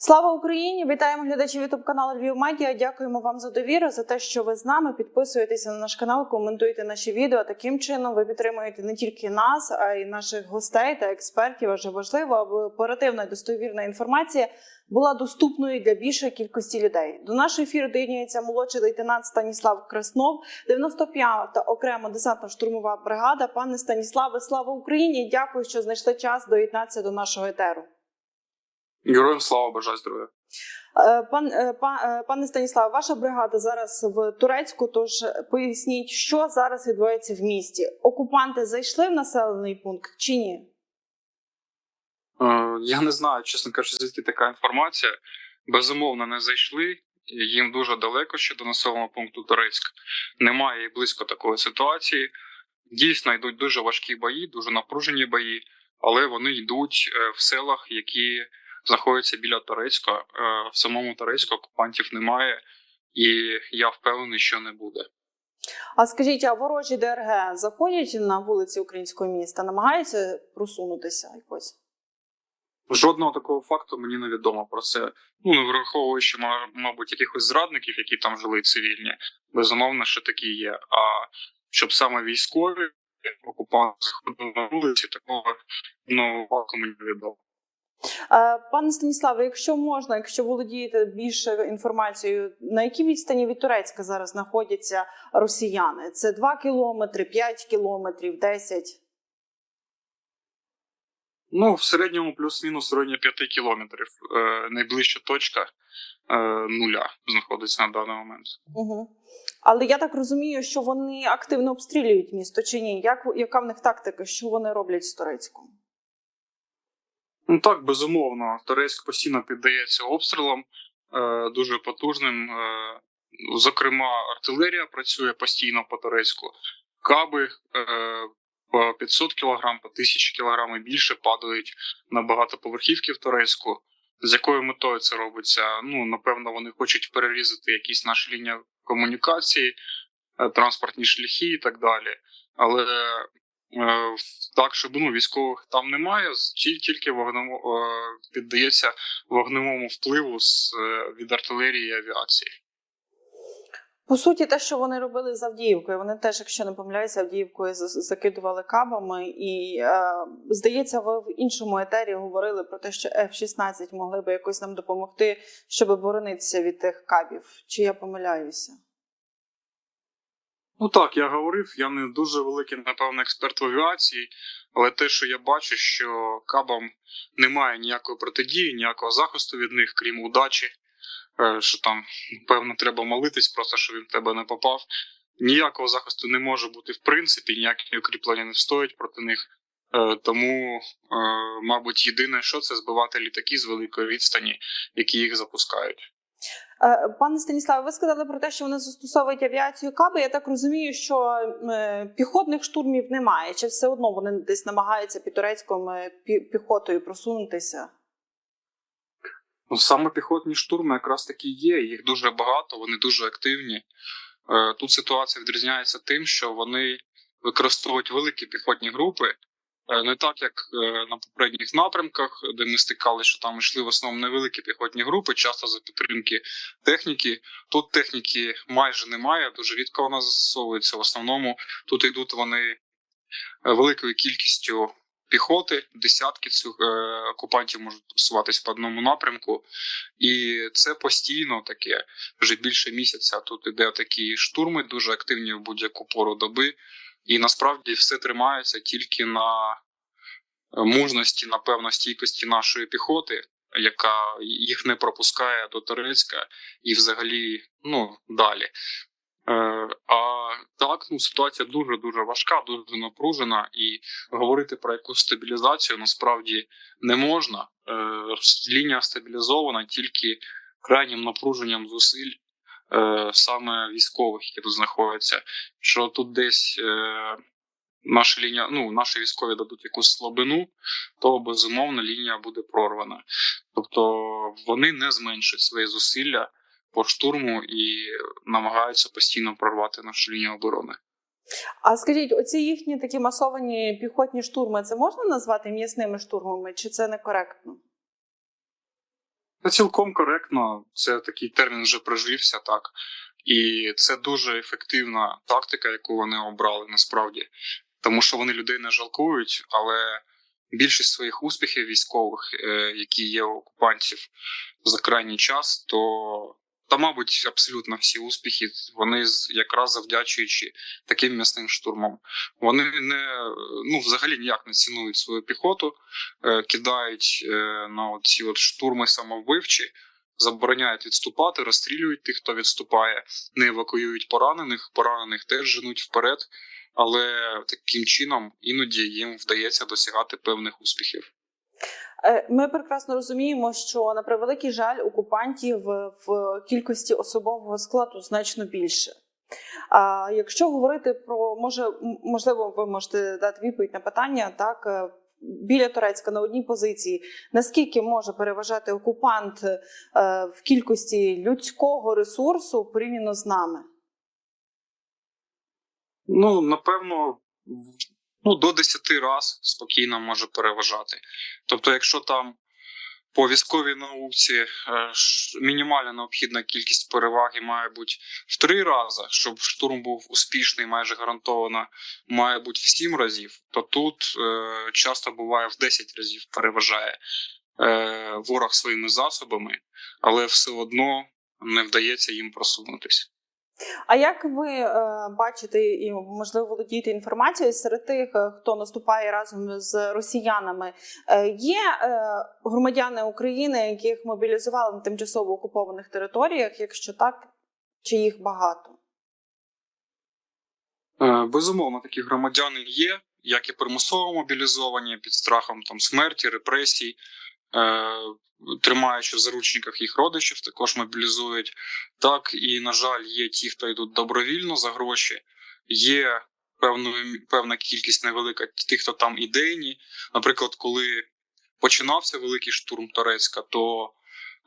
Слава Україні! Вітаємо глядачів ютуб каналу Львів Медіа. Дякуємо вам за довіру, за те, що ви з нами. Підписуєтеся на наш канал, коментуйте наші відео. Таким чином ви підтримуєте не тільки нас, а й наших гостей та експертів. Адже важливо, аби оперативна і достовірна інформація була доступною для більшої кількості людей. До нашого ефіру доєднується молодший лейтенант Станіслав Краснов, 95-та окрема десантно-штурмова бригада. Пане Станіславе, слава Україні! Дякую, що знайшли час доєднатися до нашого етеру. Героям слава бажаю здоров'я. Е, Пан, е, е, пане Станіславе, ваша бригада зараз в Турецьку. Тож поясніть, що зараз відбувається в місті. Окупанти зайшли в населений пункт чи ні? Я не знаю, чесно кажучи, звідки така інформація. Безумовно, не зайшли. Їм дуже далеко ще до населеного пункту Турецьк. Немає і близько такої ситуації. Дійсно, йдуть дуже важкі бої, дуже напружені бої, але вони йдуть в селах, які знаходяться біля Турецька. Е, В самому Турецьку окупантів немає, і я впевнений, що не буде. А скажіть, а ворожі ДРГ заходять на вулиці українського міста, намагаються просунутися якось? Жодного такого факту мені не відомо про це. Ну не враховуючи, мабуть, якихось зрадників, які там жили цивільні. Безумовно, що такі є. А щоб саме військові окупанти заходили на вулиці, такого ну факту мені не відомо. Е, Пане Станіславе, якщо можна, якщо володієте більше інформацією, на якій відстані від Турецька зараз знаходяться росіяни? Це 2 кілометри, 5 кілометрів, 10? Ну в середньому плюс-мінус в районі 5 кілометрів. Е, найближча точка е, нуля знаходиться на даний момент. Угу. Але я так розумію, що вони активно обстрілюють місто чи ні? Як, яка в них тактика? Що вони роблять з Турецьком? Ну так, безумовно. Турецьк постійно піддається обстрілам е, дуже потужним. Е, зокрема, артилерія працює постійно по турецьку. Каби е, по 500 кг, по 1000 кг і більше падають на багатоповерхівки в Турецьку. З якою метою це робиться? Ну, напевно, вони хочуть перерізати якісь наші лінії комунікації, е, транспортні шляхи і так далі. Але Так, щоб ну, військових там немає, тільки вогнемо, е, піддається вогневому впливу з, е, від артилерії і авіації. По суті, те, що вони робили з Авдіївкою, вони теж, якщо не помиляюся, Авдіївкою закидували кабами. І е, здається, ви в іншому етері говорили про те, що F-16 могли би якось нам допомогти, щоб боронитися від тих кабів. Чи я помиляюся? Ну так, я говорив, я не дуже великий, напевно, експерт в авіації, але те, що я бачу, що кабам немає ніякої протидії, ніякого захисту від них, крім удачі, е, що там, певно, треба молитись, просто щоб він в тебе не попав. Ніякого захисту не може бути в принципі, ніякі укріплення не стоять проти них. Е, Тому, е, мабуть, єдине, що це збивати літаки з великої відстані, які їх запускають. Е, Пане Станіславе, ви сказали про те, що вони застосовують авіацію каби. Я так розумію, що е, піхотних штурмів немає. Чи все одно вони десь намагаються під турецьком е, піхотою просунутися? Ну, саме піхотні штурми якраз таки є. Їх дуже багато, вони дуже активні. Тут ситуація відрізняється тим, що вони використовують великі піхотні групи. Е, Не так, як е, на попередніх напрямках, де ми стикали, що там йшли в основному невеликі піхотні групи, часто за підтримки техніки. Тут техніки майже немає, дуже рідко вона застосовується. В основному тут йдуть вони е, великою кількістю піхоти, десятки цих окупантів можуть просуватись по одному напрямку, і це постійно таке вже більше місяця. Тут іде такі штурми, дуже активні в будь-яку пору доби. І насправді все тримається тільки на е, мужності, напевно, стійкості нашої піхоти, яка їх не пропускає до Турецька і взагалі ну, далі. Е, а так, ну ситуація дуже дуже важка, дуже напружена, і говорити про якусь стабілізацію насправді не можна. Е, лінія стабілізована тільки крайнім напруженням зусиль саме військових, які тут знаходяться. Що тут десь е, наша лінія, ну наші військові дадуть якусь слабину, то безумовно лінія буде прорвана. Тобто вони не зменшують свої зусилля по штурму і намагаються постійно прорвати нашу лінію оборони. А скажіть, оці їхні такі масовані піхотні штурми, це можна назвати м'ясними штурмами, чи це некоректно? Це цілком коректно. Це такий термін вже прожився, так. І це дуже ефективна тактика, яку вони обрали насправді, тому що вони людей не жалкують, але більшість своїх успіхів військових, е, які є у окупантів за крайній час, то та, мабуть, абсолютно всі успіхи вони якраз завдячуючи таким м'ясним штурмам. Вони не ну взагалі ніяк не цінують свою піхоту, е, кидають е, на ці штурми самовбивчі, забороняють відступати, розстрілюють тих, хто відступає, не евакуюють поранених, поранених теж женуть вперед. Але таким чином іноді їм вдається досягати певних успіхів. Е, Ми прекрасно розуміємо, що на превеликий жаль окупантів в кількості особового складу значно більше. А якщо говорити про може, можливо, ви можете дати відповідь на питання, так е, біля Турецька на одній позиції, наскільки може переважати окупант е, в кількості людського ресурсу порівняно з нами? Ну, напевно, ну, до 10 раз спокійно може переважати. Тобто, якщо там по військовій науці е, мінімальна необхідна кількість переваги має бути в три рази, щоб штурм був успішний, майже гарантовано, має бути в 7 разів, то тут е, часто буває в 10 разів переважає е, ворог своїми засобами, але все одно не вдається їм просунутися. А як ви е, бачите і можливо володієте інформацією серед тих, е, хто наступає разом з росіянами? Е, є е, громадяни України, яких мобілізували на тимчасово окупованих територіях? Якщо так, чи їх багато? Е, Безумовно, такі громадяни є, як і примусово мобілізовані під страхом там смерті, репресій, е, тримаючи в заручниках їх родичів, також мобілізують. Так і, на жаль, є ті, хто йдуть добровільно за гроші. Є певною певна кількість невелика тих, хто там ідейні. Наприклад, коли починався великий штурм Торецька, то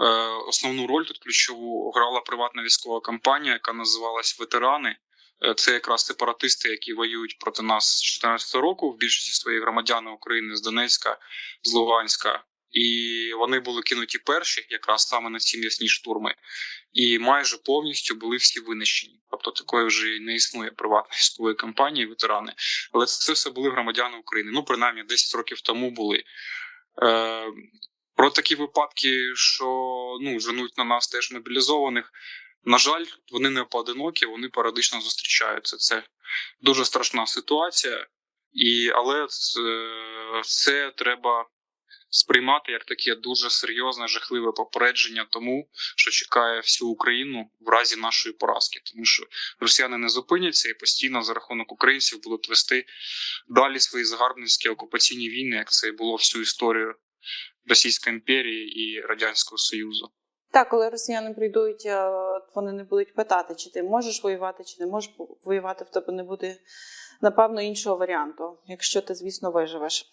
е, основну роль тут ключову грала приватна військова компанія, яка називалась Ветерани. Е, Це якраз сепаратисти, які воюють проти нас з 2014 року, в більшості своїх громадяни України з Донецька, з Луганська. І вони були кинуті перші, якраз саме на ці м'ясні штурми, і майже повністю були всі винищені. Тобто такої вже не існує приватної військової компанії, ветерани. Але це все були громадяни України. Ну, принаймні, 10 років тому були. Е, про такі випадки, що ну, женуть на нас теж мобілізованих. На жаль, вони не поодинокі, вони періодично зустрічаються. Це дуже страшна ситуація, і, але це, це треба сприймати як таке дуже серйозне, жахливе попередження тому, що чекає всю Україну в разі нашої поразки, тому що росіяни не зупиняться і постійно за рахунок українців будуть вести далі свої загарбницькі окупаційні війни, як це і було всю історію Російської імперії і Радянського Союзу. Так, коли росіяни прийдуть, е, вони не будуть питати, чи ти можеш воювати, чи не можеш воювати, в тебе не буде напевно іншого варіанту, якщо ти, звісно, виживеш. Е,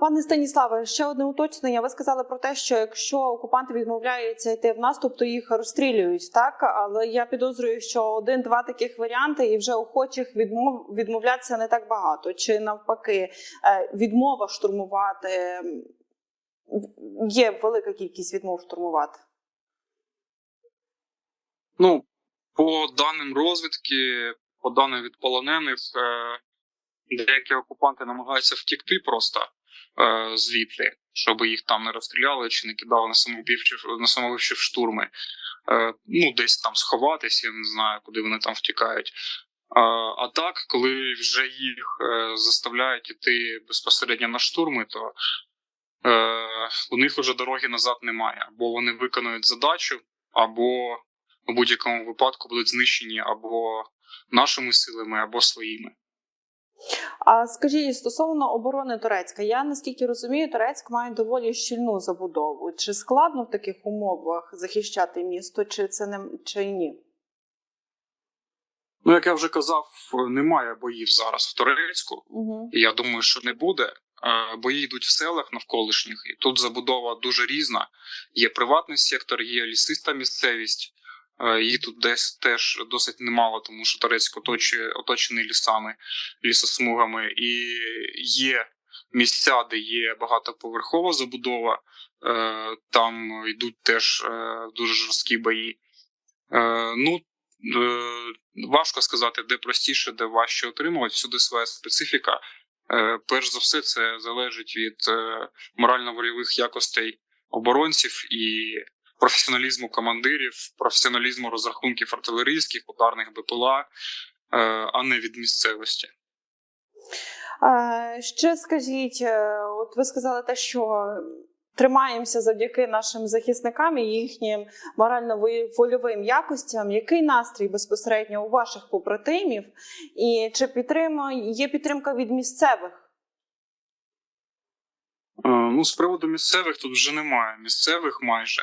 Пане Станіславе, ще одне уточнення. Ви сказали про те, що якщо окупанти відмовляються йти в наступ, то їх розстрілюють, так? Але я підозрюю, що один-два таких варіанти, і вже охочих відмов відмовлятися не так багато. Чи навпаки, е, відмова штурмувати є велика кількість відмов штурмувати. Ну, по даним розвідки, по даним від полонених, е, деякі окупанти намагаються втікти просто е, звідти, щоб їх там не розстріляли чи не кидали на самовбивчі на самовбивчі штурми. Е, ну, десь там сховатись, я не знаю, куди вони там втікають. А, так, коли вже їх заставляють іти безпосередньо на штурми, то у них вже дороги назад немає. Або вони виконують задачу, або у будь-якому випадку будуть знищені або нашими силами, або своїми. А скажіть стосовно оборони Турецька, я наскільки розумію, Турецьк має доволі щільну забудову. Чи складно в таких умовах захищати місто, чи це не чи ні? Ну, як я вже казав, немає боїв зараз в Турецьку. Угу. І я думаю, що не буде. Бої йдуть в селах навколишніх, і тут забудова дуже різна. Є приватний сектор, є лісиста місцевість. Е, Її тут десь теж досить немало, тому що Турецьк оточує оточений лісами, лісосмугами, і є місця, де є багатоповерхова забудова. Е, там йдуть теж е, дуже жорсткі бої. Ну, важко сказати, де простіше, де важче отримувати. Всюди своя специфіка. Перш за все, це залежить від морально-вольових якостей оборонців і професіоналізму командирів, професіоналізму розрахунків артилерійських, ударних БПЛА, е, а не від місцевості. Ще скажіть, е, от ви сказали те, що тримаємося завдяки нашим захисникам і їхнім морально-вольовим якостям. Який настрій безпосередньо у ваших побратимів? І чи підтримує є підтримка від місцевих? Е, Ну, з приводу місцевих тут вже немає. Місцевих майже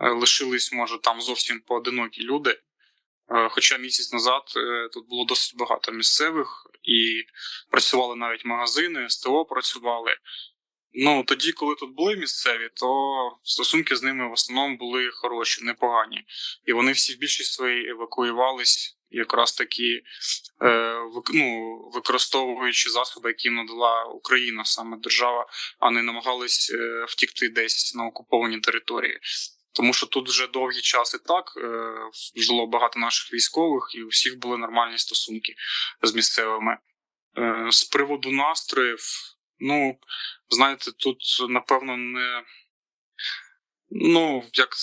лишились, може, там зовсім поодинокі люди. Е, Хоча місяць назад е, тут було досить багато місцевих і працювали навіть магазини, СТО працювали. Ну тоді, коли тут були місцеві, то стосунки з ними в основному були хороші, непогані. І вони всі в більшість своїй евакуювались якраз е, вик- ну, використовуючи засоби, які надала Україна, саме держава, а не намагались е, втікти десь на окуповані території. Тому що тут вже довгий час і так е, жило багато наших військових, і у всіх були нормальні стосунки з місцевими. Е, з приводу настроїв, ну знаєте, тут напевно не ну як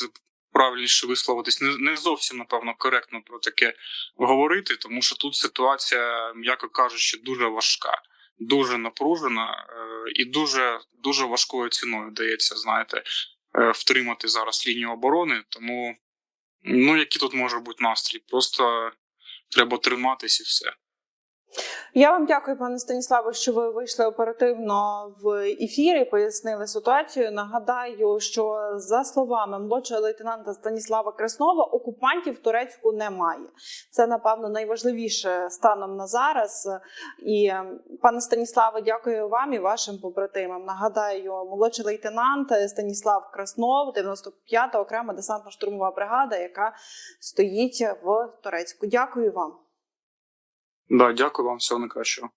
правильніше висловитись, не, не зовсім напевно коректно про таке говорити, тому що тут ситуація, м'яко кажучи, дуже важка, дуже напружена е, і дуже дуже важкою ціною дається, знаєте, втримати зараз лінію оборони. Тому ну який тут може бути настрій? Просто треба триматись і все. Я вам дякую, пане Станіславе, що ви вийшли оперативно в ефір і пояснили ситуацію. Нагадаю, що за словами молодшого лейтенанта Станіслава Краснова, окупантів Турецьку немає. Це напевно найважливіше станом на зараз. І е, пане Станіславе, дякую вам і вашим побратимам. Нагадаю, молодший лейтенант Станіслав Краснов, 95-та окрема десантно-штурмова бригада, яка стоїть в Турецьку. Дякую вам. Да, дякую вам, всього найкращого.